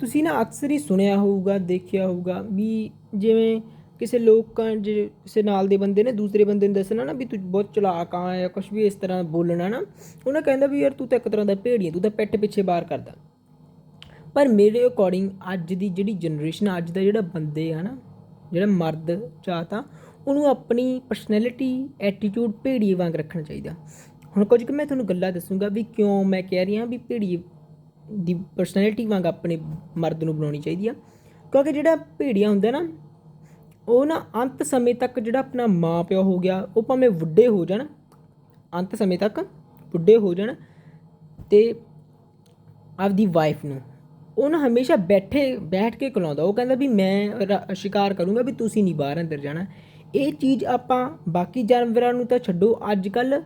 ਤੁਸੀਂ ਨਾ ਅਕਸਰ ਹੀ ਸੁਣਿਆ ਹੋਊਗਾ, ਦੇਖਿਆ ਹੋਊਗਾ ਵੀ ਜਿਵੇਂ ਕਿਸੇ ਲੋਕਾਂ ਜੇ ਕਿਸੇ ਨਾਲ ਦੇ ਬੰਦੇ ਨੇ ਦੂਸਰੇ ਬੰਦੇ ਨੂੰ ਦੱਸਣਾ ਨਾ ਵੀ ਤੂੰ ਬਹੁਤ ਚਲਾਕ ਆ ਜਾਂ ਕੁਝ ਵੀ ਇਸ ਤਰ੍ਹਾਂ ਬੋਲਣਾ ਨਾ ਉਹਨਾਂ ਕਹਿੰਦਾ ਵੀ ਯਾਰ ਤੂੰ ਤਾਂ ਇੱਕ ਤਰ੍ਹਾਂ ਦਾ ਭੇੜੀ ਹੈ ਤੂੰ ਤਾਂ ਪਿੱਠ ਪਿੱਛੇ ਬਾਹਰ ਕਰਦਾ। ਪਰ ਮੇਰੇ ਅਕੋਰਡਿੰਗ ਅੱਜ ਦੀ ਜਿਹੜੀ ਜਨਰੇਸ਼ਨ ਅੱਜ ਦਾ ਜਿਹੜਾ ਬੰਦੇ ਆ ਨਾ, ਜਿਹੜਾ ਮਰਦ ਚਾਹਤਾ ਉਹਨੂੰ ਆਪਣੀ ਪਰਸਨੈਲਿਟੀ ਐਟੀਟਿਊਡ ਭੇੜੀਏ ਵਾਂਗ ਰੱਖਣਾ ਚਾਹੀਦਾ। ਹੁਣ ਕੁਝ ਕਿ ਮੈਂ ਤੁਹਾਨੂੰ ਗੱਲਾਂ ਦੱਸੂਗਾ ਵੀ ਕਿਉਂ ਮੈਂ ਕਹਿ ਰਹੀ ਹਾਂ ਵੀ ਭੇੜੀਏ ਦੀ ਪਰਸਨੈਲਿਟੀ ਵਾਂਗ ਆਪਣੇ ਮਰਦ ਨੂੰ ਬਣਾਉਣੀ ਚਾਹੀਦੀ ਆ। ਕਿਉਂਕਿ ਜਿਹੜਾ ਭੇੜੀਆ ਹੁੰਦਾ ਨਾ, ਉਹ ਨਾ ਅੰਤ ਸਮੇਂ ਤੱਕ ਜਿਹੜਾ ਆਪਣਾ ਮਾਂ ਪਿਓ ਹੋ ਗਿਆ, ਉਹ ਭਾਵੇਂ ਵੱਡੇ ਹੋ ਜਾਣ, ਅੰਤ ਸਮੇਂ ਤੱਕ ਬੁੱਢੇ ਹੋ ਜਾਣ ਤੇ ਆਪਦੀ ਵਾਈਫ ਨੂੰ। ਉਹ ਨਾ ਹਮੇਸ਼ਾ ਬੈਠੇ, ਬੈਠ ਕੇ ਕਲਾਉਂਦਾ। ਉਹ ਕਹਿੰਦਾ ਵੀ ਮੈਂ ਸ਼ਿਕਾਰ ਕਰੂੰਗਾ ਵੀ ਤੁਸੀਂ ਨਹੀਂ ਬਾਹਰ ਅੰਦਰ ਜਾਣਾ। ਇਹ ਚੀਜ਼ ਆਪਾਂ ਬਾਕੀ ਜਾਨਵਰਾਂ ਨੂੰ ਤਾਂ ਛੱਡੋ। ਅੱਜ ਕੱਲ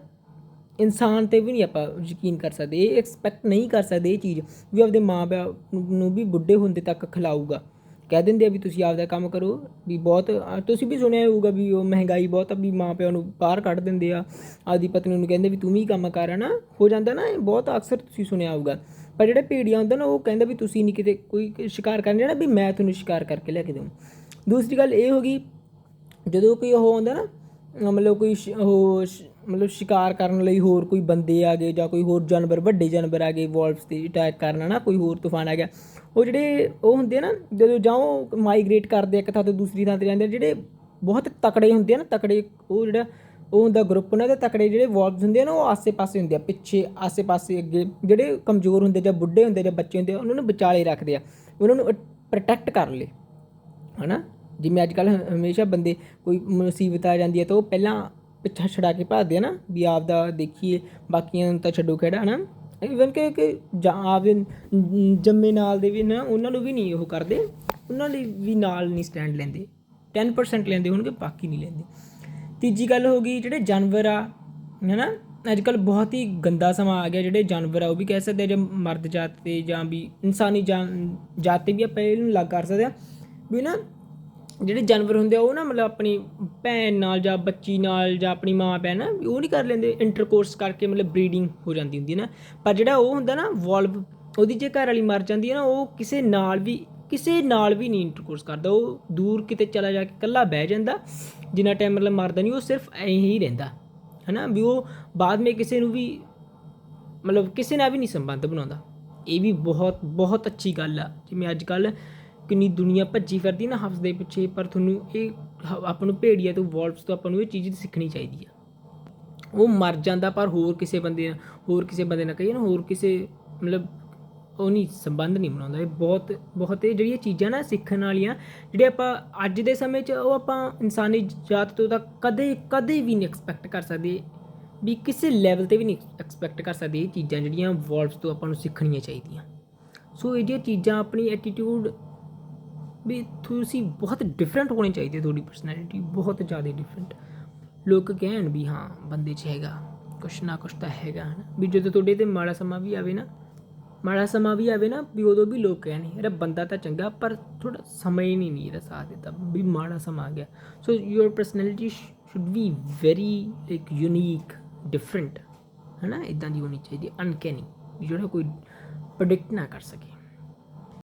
ਇਨਸਾਨ ਤੇ ਵੀ ਨਹੀਂ ਆਪਾਂ ਯਕੀਨ ਕਰ ਸਕਦੇ, ਇਹ ਐਕਸਪੈਕਟ ਨਹੀਂ ਕਰ ਸਕਦੇ ਇਹ ਚੀਜ਼ ਵੀ ਆਪਦੇ ਮਾਂ-ਪਿਓ ਨੂੰ ਵੀ ਬੁੱਢੇ ਹੁੰਦੇ ਤੱਕ ਖਿਲਾਊਗਾ। ਕਹਿ ਦਿੰਦੇ ਆ ਵੀ ਤੁਸੀਂ ਆਪਦਾ ਕੰਮ ਕਰੋ, ਵੀ ਬਹੁਤ ਤੁਸੀਂ ਵੀ ਸੁਣਿਆ ਹੋਊਗਾ ਵੀ ਉਹ ਮਹਿੰਗਾਈ ਬਹੁਤ ਆ, ਵੀ ਮਾਂ-ਪਿਓ ਨੂੰ ਬਾਹਰ ਕੱਢ ਦਿੰਦੇ ਆ, ਆਪਦੀ ਪਤਨੀ ਨੂੰ ਕਹਿੰਦੇ ਵੀ ਤੂੰ ਵੀ ਕੰਮ ਕਰ ਨਾ ਹੋ ਜਾਂਦਾ ਨਾ, ਇਹ ਬਹੁਤ ਅਕਸਰ ਤੁਸੀਂ ਸੁਣਿਆ ਹੋਊਗਾ। ਪਰ ਜਿਹੜੇ ਭੇੜੀਆ ਹੁੰਦਾ ਨਾ, ਉਹ ਕਹਿੰਦਾ ਵੀ ਤੁਸੀਂ ਨਹੀਂ ਕਿਤੇ ਕੋਈ ਸ਼ਿਕਾਰ ਕਰਨ ਜਾਣਾ, ਵੀ ਮੈਂ ਤੁਹਾਨੂੰ ਸ਼ਿਕਾਰ ਕਰਕੇ ਲੈ ਕੇ ਦਊਂ ਦੂਸਰੀ ਗੱਲ ਇਹ ਹੋ ਗਈ, ਜਦੋਂ ਕੋਈ ਉਹ ਹੁੰਦਾ ਨਾ, ਮਤਲਬ ਕੋਈ ਸ਼- ਉਹ ਸ਼- ਮਤਲਬ ਸ਼ਿਕਾਰ ਕਰਨ ਲਈ ਹੋਰ ਕੋਈ ਬੰਦੇ ਆ ਗਏ ਜਾਂ ਕੋਈ ਹੋਰ ਜਾਨਵਰ ਵੱਡੇ ਜਾਨਵਰ ਆ ਗਏ ਵੋਲਫਸ ਤੇ ਅਟੈਕ ਕਰਨਾ ਨਾ ਕੋਈ ਹੋਰ ਤੂਫਾਨ ਆ ਗਿਆ। ਉਹ ਜਿਹੜੇ ਉਹ ਹੁੰਦੇ ਆ ਨਾ ਜਦੋਂ ਜਾਂ ਉਹ ਮਾਈਗ੍ਰੇਟ ਕਰਦੇ ਆ ਇੱਕ ਥਾਂ ਤੋਂ ਦੂਸਰੀ ਥਾਂ ਤੇ ਜਾਂਦੇ ਆ, ਜਿਹੜੇ ਬਹੁਤ ਤਕੜੇ ਹੁੰਦੇ ਆ ਨਾ ਤਕੜੇ ਉਹ ਜਿਹੜਾ ਉਹ ਹੁੰਦਾ ਗਰੁੱਪ ਉਹਨਾਂ ਦੇ ਤਕੜੇ ਜਿਹੜੇ ਵੋਲਵਸ ਹੁੰਦੇ ਆ ਨਾ ਉਹ ਆਸੇ-ਪਾਸੇ ਹੁੰਦੇ ਆ ਪਿੱਛੇ ਆਸੇ-ਪਾਸੇ ਅੱਗੇ ਜਿਹੜੇ ਕਮਜ਼ੋਰ ਹੁੰਦੇ ਜਾਂ ਬੁੱਢੇ ਹੁੰਦੇ ਜਾਂ ਬੱਚੇ ਹੁੰਦੇ ਆ ਉਹਨਾਂ ਨੂੰ ਵਿਚਾਲੇ ਰੱਖਦੇ ਆ ਉਹਨਾਂ ਨੂੰ ਪ੍ਰੋਟੈਕਟ ਕਰ ਲਏ ਹਨਾ? ਜਿਵੇਂ ਅੱਜ ਕੱਲ ਹਮੇਸ਼ਾ ਬੰਦੇ ਕੋਈ ਮੁਸੀਬਤ ਆ ਜਾਂਦੀ ਹੈ ਤਾਂ ਉਹ ਪਹਿਲਾਂ ਪਿੱਛਾ ਛਡਾ ਕੇ ਭੱਜਦੇ ਆ ਨਾ, ਵੀ ਆਪ ਦਾ ਦੇਖੀਏ, ਬਾਕੀਆਂ ਨੂੰ ਤਾਂ ਛੱਡੋ ਕਿਹੜਾ, ਹਨਾ? ਇਵਨ ਕਿ ਕਿ ਜਾਂ ਆਪਦੇ ਜੰਮੇ ਨਾਲ ਦੇ ਵੀ ਨਾ, ਉਹਨਾਂ ਨੂੰ ਵੀ ਨਹੀਂ ਉਹ ਕਰਦੇ, ਉਹਨਾਂ ਲਈ ਵੀ ਨਾਲ ਨਹੀਂ ਸਟੈਂਡ ਲੈਂਦੇ। 10% ਲੈਂਦੇ ਹੋਣਗੇ, ਬਾਕੀ ਨਹੀਂ ਲੈਂਦੇ। ਤੀਜੀ ਗੱਲ ਹੋ ਗਈ, ਜਿਹੜੇ ਜਾਨਵਰ ਆ, ਹੈਨਾ? ਅੱਜ ਕੱਲ ਬਹੁਤ ਹੀ ਗੰਦਾ ਸਮਾਂ ਆ ਗਿਆ, ਜਿਹੜੇ ਜਾਨਵਰ ਆ, ਉਹ ਵੀ ਕਹਿ ਸਕਦੇ ਆ, ਜਾਂ ਮਰਦ ਜਾਤ ਤੇ ਜਾਂ ਵੀ ਇਨਸਾਨੀ ਜਾਨ, ਜਾਤ ਤੇ ਵੀ ਆਪਾਂ ਇਹਨੂੰ ਲੱਗ ਕਰ ਸਕਦੇ ਆ, ਵੀ ਨਾ ਜਿਹੜੇ ਜਾਨਵਰ ਹੁੰਦੇ ਆ, ਉਹ ਨਾ ਮਤਲਬ ਆਪਣੀ ਭੈਣ ਨਾਲ ਜਾਂ ਬੱਚੀ ਨਾਲ ਜਾਂ ਆਪਣੀ ਮਾਂ ਭੈਣ ਨਾਲ ਉਹ ਨਹੀਂ ਕਰ ਲੈਂਦੇ ਇੰਟਰਕੋਰਸ ਕਰਕੇ ਮਤਲਬ ਬਰੀਡਿੰਗ ਹੋ ਜਾਂਦੀ ਹੁੰਦੀ ਹੈ ਨਾ। ਪਰ ਜਿਹੜਾ ਉਹ ਹੁੰਦਾ ਨਾ ਵੋਲਵ ਉਹਦੀ ਜੇ ਘਰ ਵਾਲੀ ਮਰ ਜਾਂਦੀ ਹੈ ਨਾ, ਉਹ ਕਿਸੇ ਨਾਲ ਵੀ, ਕਿਸੇ ਨਾਲ ਵੀ ਨਹੀਂ ਇੰਟਰਕੋਰਸ ਕਰਦਾ। ਉਹ ਦੂਰ ਕਿਤੇ ਚਲਾ ਜਾ ਕੇ ਇਕੱਲਾ ਬਹਿ ਜਾਂਦਾ, ਜਿੰਨਾ ਟਾਈਮ ਮਤਲਬ ਮਰਦਾ ਨਹੀਂ, ਉਹ ਸਿਰਫ ਐਂ ਹੀ ਰਹਿੰਦਾ, ਹੈਨਾ? ਵੀ ਉਹ ਬਾਅਦ ਵਿੱਚ ਕਿਸੇ ਨੂੰ ਵੀ ਮਤਲਬ ਕਿਸੇ ਨਾਲ ਵੀ ਨਹੀਂ ਸੰਬੰਧ ਬਣਾਉਂਦਾ। ਇਹ ਵੀ ਬਹੁਤ ਬਹੁਤ ਅੱਛੀ ਗੱਲ ਆ। ਜਿਵੇਂ ਅੱਜ ਕੱਲ੍ਹ ਕਿੰਨੀ ਦੁਨੀਆ ਭੱਜੀ ਫਿਰਦੀ ਨਾ ਹਫਸ ਦੇ ਪਿੱਛੇ, ਪਰ ਤੁਹਾਨੂੰ ਇਹ ਹ- ਆਪਾਂ ਨੂੰ ਭੇੜੀਆ ਤੋਂ ਵੋਲਫਸ ਤੋਂ ਆਪਾਂ ਨੂੰ ਇਹ ਚੀਜ਼ ਸਿੱਖਣੀ ਚਾਹੀਦੀ ਆ। ਉਹ ਮਰ ਜਾਂਦਾ, ਪਰ ਹੋਰ ਕਿਸੇ ਬੰਦੇ ਨਾਲ, ਹੋਰ ਕਿਸੇ ਬੰਦੇ ਨਾਲ ਕਹੀਏ ਨਾ, ਹੋਰ ਕਿਸੇ, ਮਤਲਬ ਉਹ ਨਹੀਂ, ਸੰਬੰਧ ਨਹੀਂ ਬਣਾਉਂਦਾ। ਇਹ ਬਹੁਤ ਬਹੁਤ ਇਹ ਜਿਹੜੀਆਂ ਚੀਜ਼ਾਂ ਨਾ ਸਿੱਖਣ ਵਾਲੀਆਂ, ਜਿਹੜੇ ਆਪਾਂ ਅੱਜ ਦੇ ਸਮੇਂ 'ਚ ਉਹ ਆਪਾਂ ਇਨਸਾਨੀ ਜਾਤ ਤੋਂ ਤਾਂ ਕਦੇ ਕਦੇ ਵੀ ਨਹੀਂ ਐਕਸਪੈਕਟ ਕਰ ਸਕਦੇ। ਵੀ ਕਿਸੇ ਲੈਵਲ ਤੇ ਵੀ ਨਹੀਂ ਐਕਸਪੈਕਟ ਕਰ ਸਕਦੇ ਇਹ ਚੀਜ਼ਾਂ ਜਿਹੜੀਆਂ ਵੋਲਫਸ ਤੋਂ ਆਪਾਂ ਨੂੰ ਸਿੱਖਣੀਆਂ ਚਾਹੀਦੀਆਂ। ਸੋ ਇਹ ਜਿਹੜੀਆਂ ਚੀਜ਼ਾਂ ਆਪਣੀ ਐਟੀਟਿਊਡ ਵੀ ਤੁਸੀਂ ਬਹੁਤ ਡਿਫਰੈਂਟ ਹੋਣੀ ਚਾਹੀਦੀ ਹੈ ਤੁਹਾਡੀ ਪਰਸਨੈਲਿਟੀ ਬਹੁਤ ਜ਼ਿਆਦਾ ਡਿਫਰੈਂਟ ਲੋਕ ਕਹਿਣ ਵੀ ਹਾਂ, ਬੰਦੇ 'ਚ ਹੈਗਾ, ਕੁਛ ਨਾ ਕੁਛ ਤਾਂ ਹੈਗਾ, ਹਨਾ। ਵੀ ਜਦੋਂ ਤੁਹਾਡੇ ਤੇ ਮਾੜਾ ਸਮਾਂ ਵੀ ਆਵੇ ਨਾ, ਮਾੜਾ ਸਮਾਂ ਵੀ ਆਵੇ ਨਾ, ਵੀ ਉਦੋਂ ਵੀ ਲੋਕ ਕਹਿਣ, ਯਾਰ, ਬੰਦਾ ਤਾਂ ਚੰਗਾ, ਪਰ ਥੋੜਾ ਸਮਾਂ ਹੀ ਨਹੀਂ ਇਹਦਾ ਸਾਥ ਦਿੱਤਾ, ਵੀ ਮਾੜਾ ਸਮਾਂ ਆ ਗਿਆ। So your personality should be very like unique different ਹੈ ਨਾ ਇਦਾਂ ਦੀ ਹੋਣੀ ਚਾਹੀਦੀ ਅਨਕੈਨੀ ਜਿਹੜਾ ਕੋਈ ਪ੍ਰੈਡਿਕਟ ਨਾ ਕਰ ਸਕੇ।